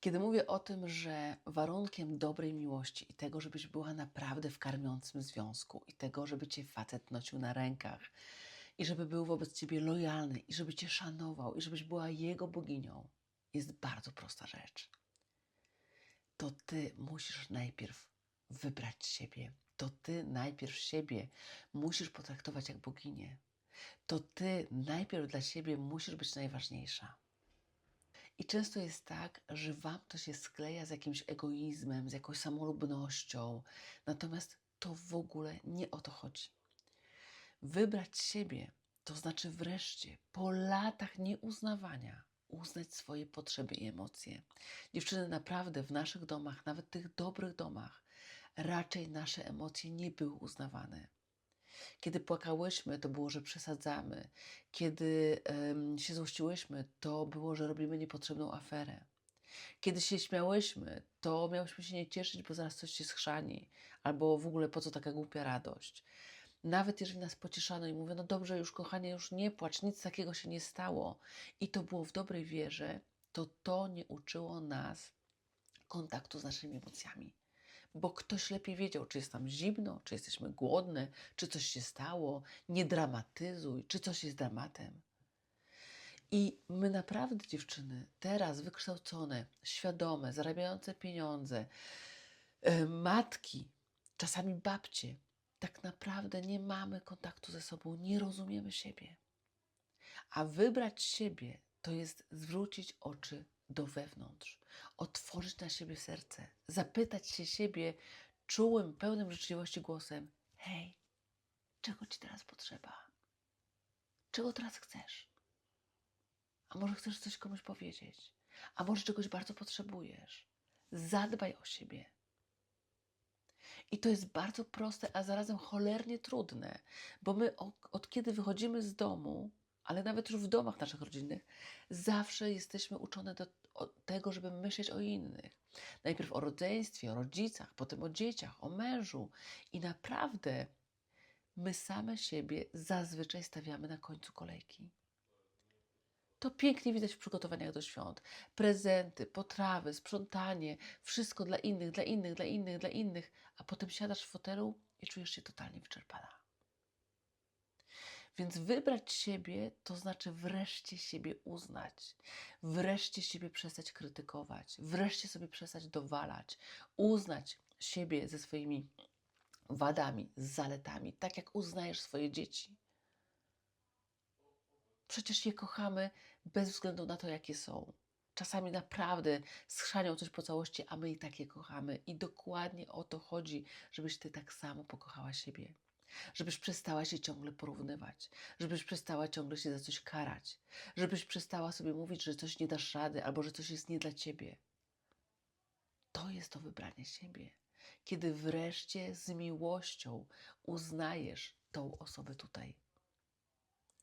Kiedy mówię o tym, że warunkiem dobrej miłości i tego, żebyś była naprawdę w karmiącym związku i tego, żeby cię facet nosił na rękach i żeby był wobec ciebie lojalny i żeby cię szanował i żebyś była jego boginią, jest bardzo prosta rzecz. To ty musisz najpierw wybrać siebie. To ty najpierw siebie musisz potraktować jak boginię. To ty najpierw dla siebie musisz być najważniejsza. I często jest tak, że wam to się skleja z jakimś egoizmem, z jakąś samolubnością, natomiast to w ogóle nie o to chodzi. Wybrać siebie to znaczy wreszcie po latach nieuznawania uznać swoje potrzeby i emocje. Dziewczyny, naprawdę w naszych domach, nawet tych dobrych domach, raczej nasze emocje nie były uznawane. Kiedy płakałyśmy, to było, że przesadzamy. Kiedy em, się złościłyśmy, to było, że robimy niepotrzebną aferę. Kiedy się śmiałyśmy, to miałyśmy się nie cieszyć, bo zaraz coś się schrzani, albo w ogóle po co taka głupia radość. Nawet jeżeli nas pocieszano i mówiono, dobrze, już kochanie, już nie płacz, nic takiego się nie stało, i to było w dobrej wierze, to to nie uczyło nas kontaktu z naszymi emocjami. Bo ktoś lepiej wiedział, czy jest nam zimno, czy jesteśmy głodne, czy coś się stało. Nie dramatyzuj, czy coś jest dramatem. I my naprawdę, dziewczyny, teraz wykształcone, świadome, zarabiające pieniądze, e, matki, czasami babcie, tak naprawdę nie mamy kontaktu ze sobą, nie rozumiemy siebie. A wybrać siebie to jest zwrócić oczy do wewnątrz, otworzyć na siebie serce, zapytać się siebie czułym, pełnym życzliwości głosem: Hej, czego ci teraz potrzeba? Czego teraz chcesz? A może chcesz coś komuś powiedzieć? A może czegoś bardzo potrzebujesz? Zadbaj o siebie. I to jest bardzo proste, a zarazem cholernie trudne, bo my od, kiedy wychodzimy z domu, ale nawet już w domach naszych rodzinnych, zawsze jesteśmy uczone do tego, żeby myśleć o innych. Najpierw o rodzeństwie, o rodzicach, potem o dzieciach, o mężu. I naprawdę my same siebie zazwyczaj stawiamy na końcu kolejki. To pięknie widać w przygotowaniach do świąt. Prezenty, potrawy, sprzątanie, wszystko dla innych, dla innych, dla innych, dla innych, a potem siadasz w fotelu i czujesz się totalnie wyczerpana. Więc wybrać siebie to znaczy wreszcie siebie uznać, wreszcie siebie przestać krytykować, wreszcie sobie przestać dowalać, uznać siebie ze swoimi wadami, z zaletami, tak jak uznajesz swoje dzieci. Przecież je kochamy bez względu na to, jakie są. Czasami naprawdę schrzanią coś po całości, a my i tak je kochamy. I dokładnie o to chodzi, żebyś ty tak samo pokochała siebie. Żebyś przestała się ciągle porównywać, żebyś przestała ciągle się za coś karać, żebyś przestała sobie mówić, że coś nie dasz rady albo że coś jest nie dla ciebie. To jest to wybranie siebie. Kiedy wreszcie z miłością uznajesz tą osobę tutaj.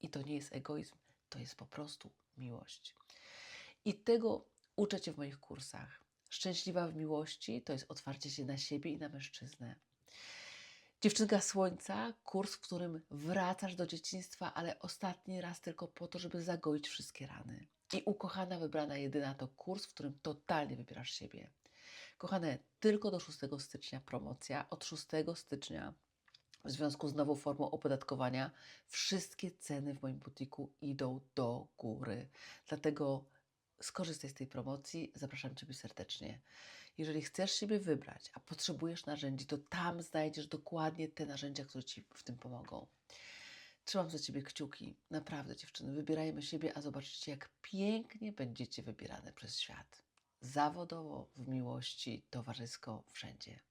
I to nie jest egoizm, to jest po prostu miłość. I tego uczę Cię w moich kursach. Szczęśliwa w miłości to jest otwarcie się na siebie i na mężczyznę. Dziewczynka Słońca, kurs, w którym wracasz do dzieciństwa, ale ostatni raz tylko po to, żeby zagoić wszystkie rany. I ukochana, wybrana jedyna to kurs, w którym totalnie wybierasz siebie. Kochane, tylko do 6 stycznia promocja. Od 6 stycznia w związku z nową formą opodatkowania wszystkie ceny w moim butiku idą do góry. Dlatego skorzystaj z tej promocji, zapraszam Ciebie serdecznie. Jeżeli chcesz siebie wybrać, a potrzebujesz narzędzi, to tam znajdziesz dokładnie te narzędzia, które Ci w tym pomogą. Trzymam za Ciebie kciuki. Naprawdę, dziewczyny, wybierajmy siebie, a zobaczycie, jak pięknie będziecie wybierane przez świat. Zawodowo, w miłości, towarzysko, wszędzie.